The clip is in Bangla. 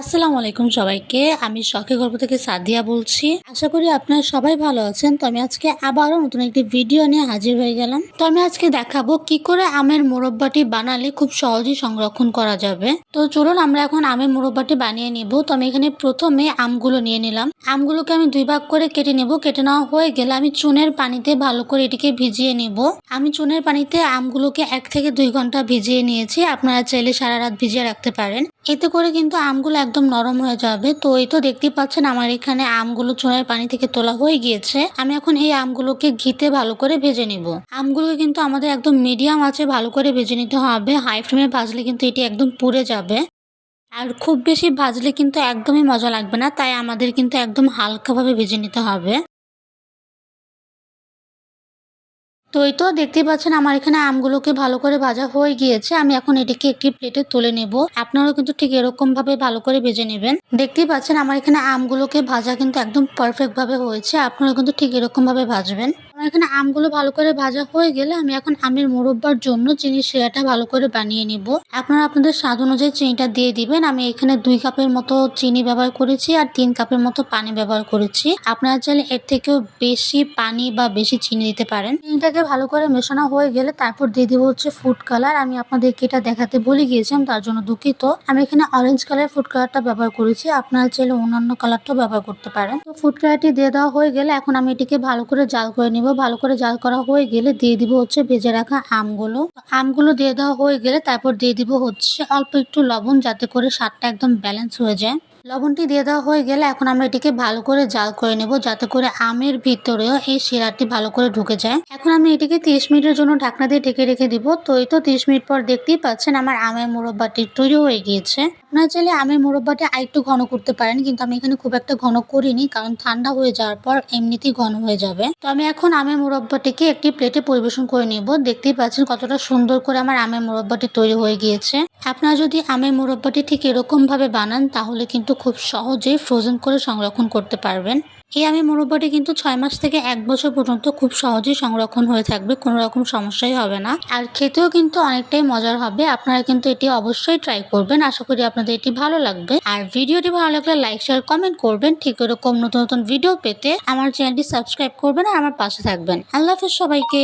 আসসালামু আলাইকুম সবাইকে। আমি শখে গল্প থেকে সাদিয়া বলছি। আশা করি আপনারা সবাই ভালো আছেন। তো আমি আজকে আবারও নতুন একটি ভিডিও নিয়ে হাজির হয়ে গেলাম। তো আমি আজকে দেখাবো কি করে আমের মোরব্বাটি বানালে খুব সহজেই সংরক্ষণ করা যাবে। তো চলুন আমরা এখন আমের মোরব্বাটি বানিয়ে নিব। তো আমি এখানে প্রথমে আমগুলো নিয়ে নিলাম। আমগুলোকে আমি দুই ভাগ করে কেটে নেব। কেটে নেওয়া হয়ে গেলে আমি চুনের পানিতে ভালো করে এটিকে ভিজিয়ে নিব। আমি চুনের পানিতে আমগুলোকে এক থেকে দুই ঘণ্টা ভিজিয়ে নিয়েছি। আপনারা চাইলে সারা রাত ভিজিয়ে রাখতে পারেন। এতে করে কিন্তু আমগুলো একদম নরম হয়ে যাবে। তো এই তো দেখতেই পাচ্ছেন আমার এখানে আমগুলো চুনের পানি থেকে তোলা হয়ে গিয়েছে। আমি এখন এই আমগুলোকে ঘিতে ভালো করে ভেজে নিব। আমগুলোকে কিন্তু আমাদের একদম মিডিয়াম আছে ভালো করে ভেজে নিতে হবে। হাই ফ্লেমে ভাজলে কিন্তু এটি একদম পুড়ে যাবে। আর খুব বেশি ভাজলে কিন্তু একদমই মজা লাগবে না। তাই আমাদের কিন্তু একদম হালকাভাবে ভেজে নিতে হবে। তো এই তো দেখতে পাচ্ছেন আমার এখানে আমগুলোকে ভালো করে ভাজা হয়ে গিয়েছে। আমি এখন এটিকে একটি প্লেটে তুলে নেব। আপনারাও কিন্তু ঠিক এরকম ভাবে ভালো করে ভেজে নেবেন। দেখতেই পাচ্ছেন আমার এখানে আমগুলোকে ভাজা কিন্তু একদম পারফেক্ট ভাবে হয়েছে। আপনারা কিন্তু ঠিক এরকম ভাবে ভাজবেন। এখানে আমগুলো ভালো করে ভাজা হয়ে গেলে আমি এখন আমের মোরব্বার জন্য চিনি শিরাটা ভালো করে বানিয়ে নিব। আপনারা আপনাদের স্বাদ অনুযায়ী চিনিটা দিয়ে দিবেন। আমি এখানে দুই কাপের মতো চিনি ব্যবহার করেছি আর তিন কাপের মতো পানি ব্যবহার করেছি। আপনারা চাইলে এর থেকেও বেশি পানি বা বেশি চিনি দিতে পারেন। চিনিটাকে ভালো করে মেশানো হয়ে গেলে তারপর দিয়ে দিব হচ্ছে ফুড কালার আমি আপনাদেরকে এটা দেখাতে ভুলে গিয়েছিলাম, তার জন্য দুঃখিত। আমি এখানে অরেঞ্জ কালার ফুড কালারটা ব্যবহার করেছি। আপনারা চাইলে অন্যান্য কালারটাও ব্যবহার করতে পারেন। তো ফুড কালারটি দিয়ে দেওয়া হয়ে গেলে এখন আমি এটিকে ভালো করে জাল করে নিব। ভালো করে জাল করা হয়ে গেলে দিয়ে দিব হচ্ছে ভেজে রাখা আমগুলো। আমগুলো দিয়ে দেওয়া হয়ে গেলে তারপর দিয়ে দিব হচ্ছে অল্প একটু লবণ যাতে করে স্বাদটা একদম ব্যালেন্স হয়ে যায়। লবণটি দিয়ে দেওয়া হয়ে গেলে এখন আমরা এটিকে ভালো করে জাল করে নেব যাতে করে আমের ভিতরেও এই শিরাটি ভালো করে ঢুকে যায়। এখন আমি এটিকে তিরিশ মিনিটের জন্য ঢাকনা দিয়ে ঢেকে রেখে দিব। তো এই তো তিরিশ মিনিট পর দেখতেই পাচ্ছেন আমার আমের মোরব্বাটি তৈরি হয়ে গিয়েছে। আপনারা চাইলে আমের মোরব্বাটি আরেকটু ঘন করতে পারেন, কিন্তু আমি এখানে খুব একটা ঘন করিনি কারণ ঠান্ডা হয়ে যাওয়ার পর এমনিতেই ঘন হয়ে যাবে। তো আমি এখন আমের মোরব্বাটিকে একটি প্লেটে পরিবেশন করে নিব। দেখতেই পাচ্ছেন কতটা সুন্দর করে আমার আমের মোরব্বাটি তৈরি হয়ে গিয়েছে। আপনারা যদি আমের মুরব্বাটি ঠিক এরকমভাবে বানান, তাহলে কিন্তু খুব সহজেই ফ্রোজেন করে সংরক্ষণ করতে পারবেন। এই আমের মুরব্বাটি কিন্তু ছয় মাস থেকে এক বছর পর্যন্ত খুব সহজেই সংরক্ষণ হয়ে থাকবে, কোনো রকম সমস্যাই হবে না। আর খেতেও কিন্তু অনেকটাই মজার হবে, আপনারা কিন্তু এটি অবশ্যই ট্রাই করবেন। আশা করি আপনাদের এটি ভালো লাগবে। আর ভিডিওটি ভালো লাগলে লাইক শেয়ার কমেন্ট করবেন। ঠিক এরকম নতুন নতুন ভিডিও পেতে আমার চ্যানেলটি সাবস্ক্রাইব করবেন আর আমার পাশে থাকবেন। আল্লাহ হাফেজ সবাইকে।